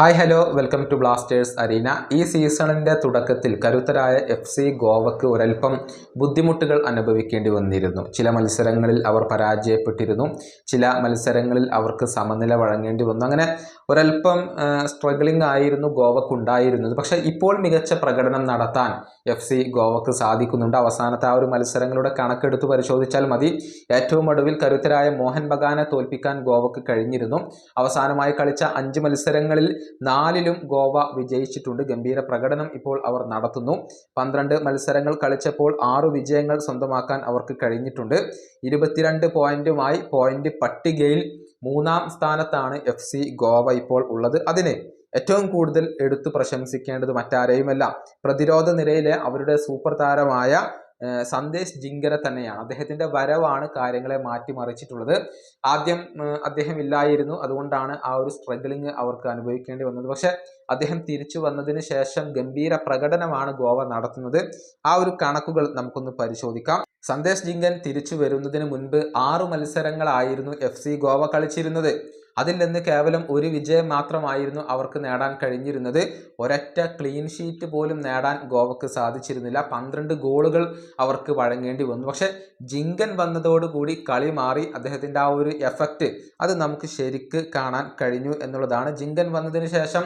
Hi hello. Welcome to Blasters Arena. ഈ സീസണിന്റെ തുടക്കത്തിൽ കരുത്തരായ എഫ് സി ഗോവക്ക് ഒരൽപ്പം ബുദ്ധിമുട്ടുകൾ അനുഭവിക്കേണ്ടി വന്നിരുന്നു. ചില മത്സരങ്ങളിൽ അവർ പരാജയപ്പെട്ടിരുന്നു. ചില മത്സരങ്ങളിൽ അവർക്ക് സമനില വഴങ്ങേണ്ടി വന്നു. അങ്ങനെ ഒരൽപ്പം സ്ട്രഗിളിംഗ് ആയിരുന്നു ഗോവക്ക് ഉണ്ടായിരുന്നത് പക്ഷേ ഇപ്പോൾ മികച്ച പ്രകടനം നടത്താൻ എഫ് സി ഗോവക്ക് സാധിക്കുന്നുണ്ട്. അവസാനത്തെ ആ ഒരു മത്സരങ്ങളുടെ കണക്കെടുത്ത് പരിശോധിച്ചാൽ മതി. ഏറ്റവും ഒടുവിൽ കരുത്തരായ മോഹൻ ബഗാനെ തോൽപ്പിക്കാൻ ഗോവക്ക് കഴിഞ്ഞിരുന്നു. അവസാനമായി കളിച്ച അഞ്ച് മത്സരങ്ങളിൽ നാലിലും ഗോവ വിജയിച്ചിട്ടുണ്ട്. ഗംഭീര പ്രകടനം ഇപ്പോൾ അവർ നടത്തുന്നു. പന്ത്രണ്ട് മത്സരങ്ങൾ കളിച്ചപ്പോൾ ആറു വിജയങ്ങൾ സ്വന്തമാക്കാൻ അവർക്ക് കഴിഞ്ഞിട്ടുണ്ട്. ഇരുപത്തിരണ്ട് പോയിന്റുമായി പോയിന്റ് പട്ടികയിൽ മൂന്നാം സ്ഥാനത്താണ് എഫ് സി ഗോവ ഇപ്പോൾ ഉള്ളത്. അതിന് ഏറ്റവും കൂടുതൽ എടുത്തു പ്രശംസിക്കേണ്ടത് മറ്റാരെയുമല്ല. പ്രതിരോധ നിരയിലെ അവരുടെ സൂപ്പർ താരമായ സന്ദേശ് ജിങ്കര തന്നെയാണ്. അദ്ദേഹത്തിന്റെ വരവാണ് കാര്യങ്ങളെ മാറ്റിമറിച്ചിട്ടുള്ളത്. ആദ്യം അദ്ദേഹം ഇല്ലായിരുന്നു. അതുകൊണ്ടാണ് ആ ഒരു സ്ട്രഗിളിങ് അവർക്ക് അനുഭവിക്കേണ്ടി വന്നത്. പക്ഷെ അദ്ദേഹം തിരിച്ചു വന്നതിന് ശേഷം ഗംഭീര പ്രകടനമാണ് ഗോവ നടത്തുന്നത്. ആ ഒരു കണക്കുകൾ നമുക്കൊന്ന് പരിശോധിക്കാം. സന്ദേശ് ജിങ്കൻ തിരിച്ചു വരുന്നതിന് മുൻപ് ആറു മത്സരങ്ങളായിരുന്നു എഫ് സി ഗോവ കളിച്ചിരുന്നത്. അതിൽ നിന്ന് കേവലം ഒരു വിജയം മാത്രമായിരുന്നു അവർക്ക് നേടാൻ കഴിഞ്ഞിരുന്നത്. ഒരൊറ്റ ക്ലീൻ ഷീറ്റ് പോലും നേടാൻ ഗോവക്ക് സാധിച്ചിരുന്നില്ല. പന്ത്രണ്ട് ഗോളുകൾ അവർക്ക് വഴങ്ങേണ്ടി വന്നു. പക്ഷെ ജിങ്കൻ വന്നതോടുകൂടി കളി മാറി. അദ്ദേഹത്തിന്റെ ആ ഒരു എഫക്റ്റ് അത് നമുക്ക് ശരിക്ക് കാണാൻ കഴിഞ്ഞു എന്നുള്ളതാണ്. ജിങ്കൻ വന്നതിന് ശേഷം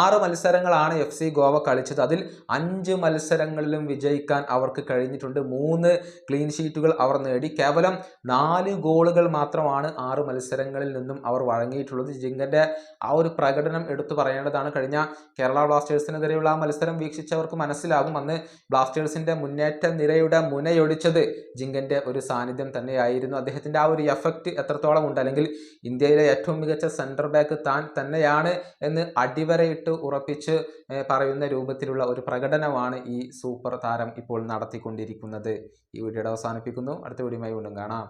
ആറ് മത്സരങ്ങളാണ് എഫ് സി ഗോവ കളിച്ചത്. അതിൽ അഞ്ച് മത്സരങ്ങളിലും വിജയിക്കാൻ അവർക്ക് കഴിഞ്ഞിട്ടുണ്ട്. മൂന്ന് ക്ലീൻ ഷീറ്റുകൾ അവർ നേടി. കേവലം നാല് ഗോളുകൾ മാത്രമാണ് ആറ് മത്സരങ്ങളിൽ നിന്നും അവർ വഴങ്ങിയിട്ടുള്ളത് ജിങ്കന്റെ ആ ഒരു പ്രകടനം എടുത്തു പറയേണ്ടതാണ്. കഴിഞ്ഞ കേരള ബ്ലാസ്റ്റേഴ്സിനെതിരെയുള്ള ആ മത്സരം വീക്ഷിച്ചവർക്ക് മനസ്സിലാകും. അന്ന് ബ്ലാസ്റ്റേഴ്സിന്റെ മുന്നേറ്റ നിരയുടെ മുനയൊടിച്ചത് ജിങ്കന്റെ ഒരു സാന്നിധ്യം തന്നെയായിരുന്നു. അദ്ദേഹത്തിന്റെ ആ ഒരു എഫക്റ്റ് എത്രത്തോളം ഉണ്ട്? അല്ലെങ്കിൽ ഇന്ത്യയിലെ ഏറ്റവും മികച്ച സെന്റർ ബാക്ക് താൻ തന്നെയാണ് എന്ന് അടിവരയിട്ട് ഉറപ്പിച്ച് പറയുന്ന രൂപത്തിലുള്ള ഒരു പ്രകടനമാണ് ഈ സൂപ്പർ താരം ഇപ്പോൾ നടത്തിക്കൊണ്ടിരിക്കുന്നത്. ഈ വീഡിയോയുടെ അവസാനിപ്പിക്കുന്നു. അടുത്ത വീഡിയോയുമായി വീണ്ടും കാണാം.